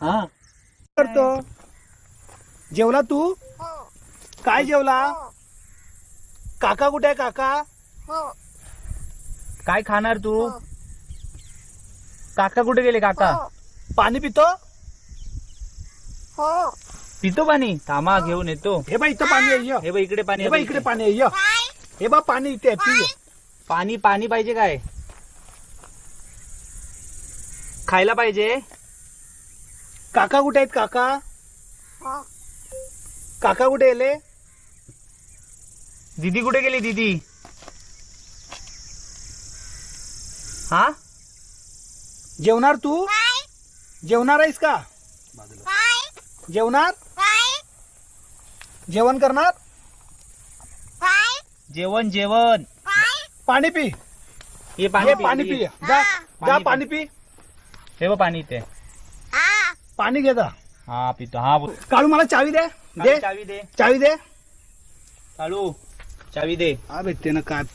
हा. करतो. जेवला तू? काय जेवला? काका कुठे आहे काका? काय खाणार तू? काका कुठे गेले काका? पाणी पितो? पितो पाणी? थांबा घेऊन येतो. हे बा इथं पाणी आहे य. हे बघ इकडे पाणी हे आहे बा बघ इकडे. पाणी आहे य. हे बा पाणी इथे आहे, पी पाणी पाणी पाहिजे काय? खायला पाहिजे? काका कुठे आहेत काका? काका कुठे गेले? दीदी कुठे गेली दीदी? हा? जेवणार तू? जेवणार आहेस का? जेवणार? जेवण करणार? जेवण जेवण. पाणी पी. हे पाणी पाणी पी. जा जा पाणी पी. हे बघ पाणी इथे. પાણી કહેતા હા પીતો હા કાળુ મારા ચાવી દે. દે. ચાવી દે. ચાવી દે. કાળુ ચાવી દે. હા ભાઈ તેને કાપ